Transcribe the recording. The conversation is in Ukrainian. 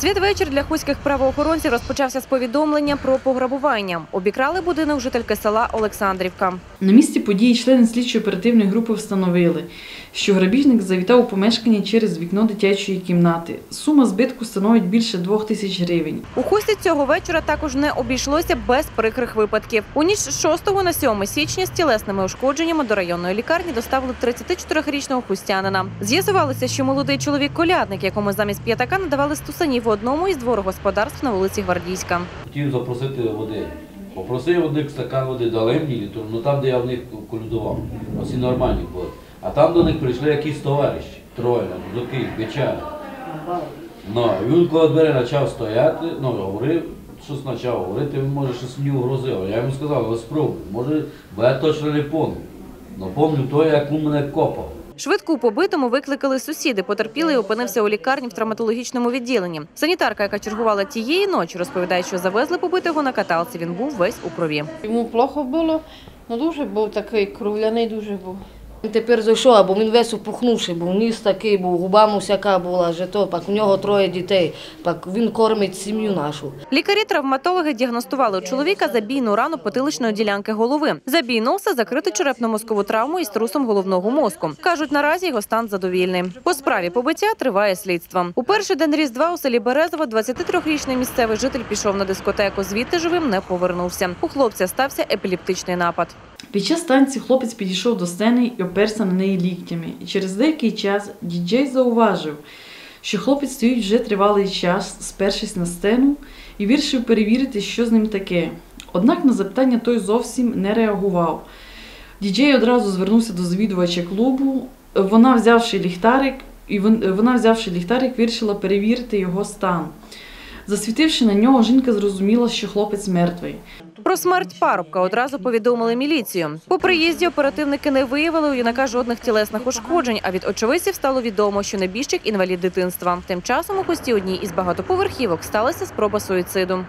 Святвечір для хуських правоохоронців розпочався з повідомлення про пограбування. Обікрали будинок жительки села Олександрівка. На місці події члени слідчо-оперативної групи встановили, що грабіжник завітав у помешкання через вікно дитячої кімнати. Сума збитку становить більше двох тисяч гривень. У хусті цього вечора також не обійшлося без прикрих випадків. У ніч з 6 на 7 січня з тілесними ушкодженнями до районної лікарні доставили 34-річного хустянина. З'ясувалося, що молодий чоловік колядник, якому замість п'ятака надавали стусанів в одному із дворогосподарств на вулиці Гвардійська. Хотів запросити води. Попросив одних стакан води, дали мені ну там, де я в них колюдував. Усі нормальні були. А там до них прийшли якісь товариші, троє, мужики, бичари. Ну, він коли двері почав стояти, ну, говорив, щось почав говорити, він може щось мені угрозив. Я йому сказав, але спробуй, може, бо я точно не пам'ятаю. Ну, пам'ятаю то, як він мене копав. Швидку побитому викликали сусіди. Потерпілий опинився у лікарні в травматологічному відділенні. Санітарка, яка чергувала тієї ночі, розповідає, що завезли побитого на каталці. Він був весь у крові. Йому плохо було, ну дуже був такий кругляний, дуже був. Тепер зайшов, бо він весь опухнувший був, ніс такий був, губа всяка була, вже то, пак у нього троє дітей, пак він кормить сім'ю нашу. Лікарі-травматологи діагностували у чоловіка забійну рану потиличної ділянки голови. Забій носа закрити черепно-мозкову травму із трусом головного мозку. Кажуть, наразі його стан задовільний. По справі побиття триває слідство. У перший день різдва у селі Березово 23-річний місцевий житель пішов на дискотеку. Звідти живим не повернувся. У хлопця стався епілептичний напад. Під час танців хлопець підійшов до сцени і оперся на неї ліктями. І через деякий час діджей зауважив, що хлопець стоїть вже тривалий час, спершись на сцену, і вирішив перевірити, що з ним таке. Однак на запитання той зовсім не реагував. Діджей одразу звернувся до завідувача клубу. Вона, взявши ліхтарик, і вона, взявши ліхтарик, вирішила перевірити його стан. Засвітивши на нього, жінка зрозуміла, що хлопець мертвий. Про смерть парубка одразу повідомили міліцію. По приїзді оперативники не виявили у юнака жодних тілесних ушкоджень. А від очевидців стало відомо, що небіжчик інвалід дитинства. Тим часом у кості одній із багатоповерхівок сталася спроба суїциду.